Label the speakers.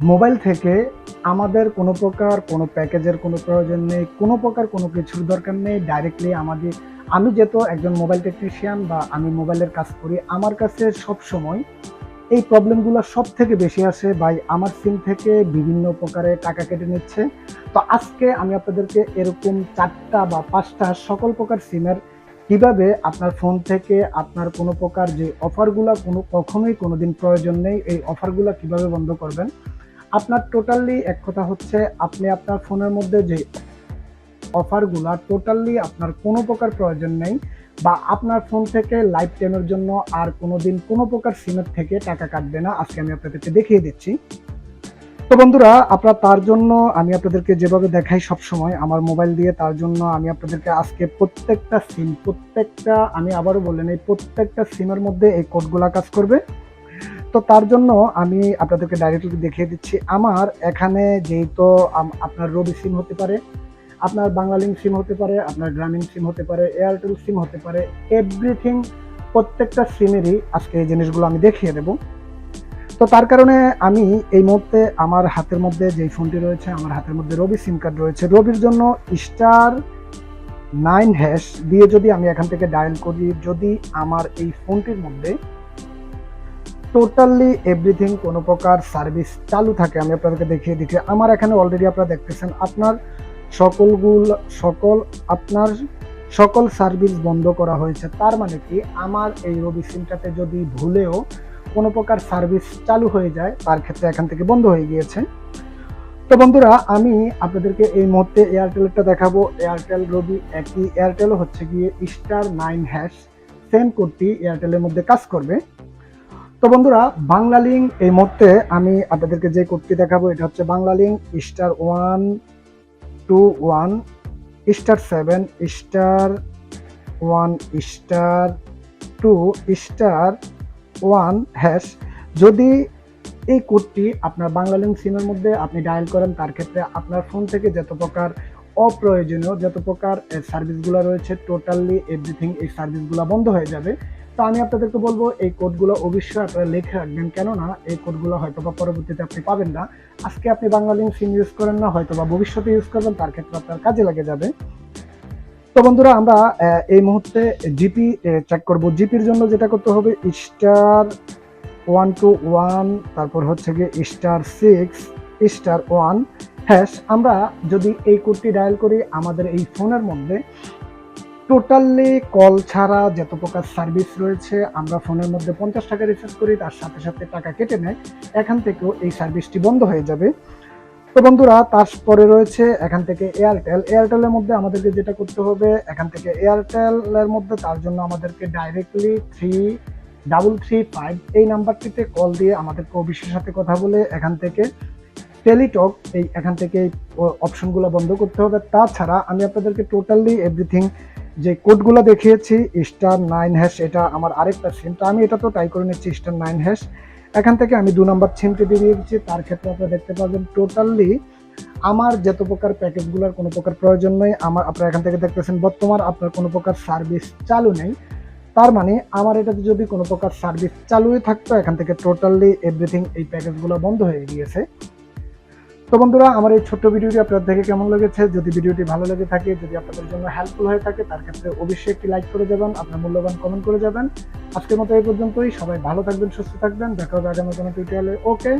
Speaker 1: Mobile থেকে আমাদের কোনো প্রকার, কোনো প্যাকেজের কোনো প্রয়োজন নেই, কোনো প্রকার কোনো কিছুর দরকার নেই। ডাইরেক্টলি আমাদের, আমি যেহেতু একজন মোবাইল টেকনিশিয়ান বা আমি মোবাইলের কাজ করি, আমার কাছে সব সময় এই প্রবলেমগুলো সব থেকে বেশি আসে। ভাই, আমার সিম থেকে বিভিন্ন প্রকারে টাকা কেটে নিচ্ছে। তো আজকে আমি আপনাদেরকে এরকম চারটা বা পাঁচটা সকল প্রকার সিমের কীভাবে আপনার ফোন থেকে আপনার কোনো প্রকার যে অফারগুলো কোনো, কখনোই কোনোদিন প্রয়োজন নেই। এই অফারগুলো কীভাবে বন্ধ করবেন? আপনার টোটালি এক কথা হচ্ছে, আপনি আপনার ফোনের মধ্যে যে অফারগুলো টোটালি আপনার কোনো প্রকার প্রয়োজন নেই বা আপনার ফোন থেকে লাইফ টাইমের জন্য আর কোনোদিন কোনো প্রকার সিমের থেকে টাকা কাটবে না। আজকে আমি আপনাদেরকে দেখিয়ে দিচ্ছি। তো বন্ধুরা, আপনারা তার জন্য আমি আপনাদেরকে যেভাবে দেখাই সব সময় আমার মোবাইল দিয়ে তার জন্য আমি আপনাদেরকে আজকে প্রত্যেকটা সিম প্রত্যেকটা, আমি আবারও বললেন এই প্রত্যেকটা সিমের মধ্যে এই কোডগুলা কাজ করবে। তো তার জন্য আমি আপনাদেরকে ডাইরেক্টলি দেখিয়ে দিচ্ছি, আমার এখানে যেহেতু আপনার রবি সিম হতে পারে, আপনার বাংলালিং সিম হতে পারে, আপনার গ্রামীণ সিম হতে পারে, এয়ারটেল সিম হতে পারে এভরিথিং প্রত্যেকটা সিমেরই আজকে এই জিনিসগুলো আমি দেখিয়ে দেব। তো তার কারণে আমি এই মুহূর্তে আমার হাতের মধ্যে যেই ফোনটি রয়েছে, আমার হাতের মধ্যে রবি সিম কার্ড রয়েছে। রবির জন্য স্টার নাইন হ্যাশ দিয়ে যদি আমি এখান থেকে ডায়াল করি, যদি আমার এই ফোনটির মধ্যে টোটালি এভরিথিং কোনো প্রকার সার্ভিস চালু থাকে, আমি আপনাদেরকে দেখিয়ে দিচ্ছি। আমার এখানে অলরেডি আপনারা দেখতেছেন, আপনার সকলগুলো, সকল, আপনার সকল সার্ভিস বন্ধ করা হয়েছে। তার মানে কি, আমার এই রবি সিমটাতে যদি ভুলেও কোনো প্রকার সার্ভিস চালু হয়ে যায়, তার ক্ষেত্রে এখান থেকে বন্ধ হয়ে গিয়েছে। তো বন্ধুরা, আমি আপনাদেরকে এই মুহূর্তে এয়ারটেলটা দেখাবো। এয়ারটেল রবি, একই এয়ারটেল হচ্ছে গিয়ে স্টার নাইন হ্যাশ সেম কোডটি এয়ারটেলের মধ্যে কাজ করবে। তো বন্ধুরা, বাংলা লিঙ্ক এই মুহূর্তে আমি আপনাদেরকে যে কোডটি দেখাবো, এটা হচ্ছে Banglalink, star one two one, star seven, star one, star two, star one hash. যদি এই কোডটি আপনার বাংলা লিঙ্ক সিমের মধ্যে আপনি ডায়াল করেন, তার ক্ষেত্রে আপনার ফোন থেকে যত প্রকার অপ্রয়োজনীয়, যত প্রকার সার্ভিসগুলো রয়েছে টোটালি এভরিথিং এই সার্ভিসগুলো বন্ধ হয়ে যাবে। তো আমি আপনাদেরকে বলব, এই কোডগুলো অবশ্যই আপনারা লিখে রাখবেন। কেননা এই কোডগুলো হয়তো বা পরবর্তীতে আপনি পাবেন না। আজকে আপনি বাংলা লিঙ্ক সিম ইউজ করেন না হয়তো বা ভবিষ্যতে ইউজ করবেন, তার ক্ষেত্রে আপনার কাজে লাগে যাবে। তো বন্ধুরা, আমরা এই মুহূর্তে জিপি চেক করব। জিপির জন্য যেটা করতে হবে স্টার ওয়ান টু ওয়ান তারপর হচ্ছে গিয়ে star six star one hash আমরা যদি এই কোডটি ডায়াল করি, আমাদের এই ফোনের মধ্যে টোটালি কল ছাড়া যত প্রকার সার্ভিস রয়েছে, আমরা ফোনের মধ্যে পঞ্চাশ টাকা রিচার্জ করি, তার সাথে সাথে টাকা কেটে নেয়, এখান থেকেও এই সার্ভিসটি বন্ধ হয়ে যাবে। তো বন্ধুরা, তারপরে রয়েছে এখান থেকে এয়ারটেল এয়ারটেলের মধ্যে আমাদেরকে যেটা করতে হবে, এখান থেকে এয়ারটেলের মধ্যে তার জন্য আমাদেরকে directly three double three five এই নাম্বারটিতে কল দিয়ে আমাদেরকে অফিসের সাথে কথা বলে এখান থেকে টেলিটক এই এখান থেকে অপশনগুলো বন্ধ করতে হবে। তাছাড়া আমি আপনাদেরকে টোটালি এভরিথিং যে কোডগুলো দেখিয়েছি স্টার নাইন হ্যাশ এটা আমার আরেকটা সিম তো আমি এটা তো ট্রাই করে নিচ্ছি স্টার নাইন হ্যাশ এখান থেকে আমি দু নম্বর সিমটি দিয়ে দিয়েছি, তার ক্ষেত্রে আপনারা দেখতে পাবেন টোটালি আমার যত প্রকার প্যাকেজগুলোর কোনো প্রকার প্রয়োজন নেই, আমার আপনারা এখান থেকে দেখতেছেন বর্তমান আপনার কোনো প্রকার সার্ভিস চালু নেই। তার মানে আমার এটাতে যদি কোনো প্রকার সার্ভিস চালুই থাকতো, এখান থেকে টোটালি এভরিথিং এই প্যাকেজগুলো বন্ধ হয়ে গিয়েছে। তো বন্ধুরা, আমার এই ছোট্ট ভিডিওটি আপনার দেখে কেমন লেগেছে? যদি ভিডিওটি ভালো লেগে থাকে, যদি আপনাদের জন্য হেল্পফুল হয়ে থাকে, তার ক্ষেত্রে অবশ্যই একটি লাইক করে যাবেন আপনার মূল্যবান কমেন্ট করে যাবেন। আজকের মতো এই পর্যন্তই। সবাই ভালো থাকবেন, সুস্থ থাকবেন। দেখা হবে আগামী কোনো টিউটোরিয়ালে ওকে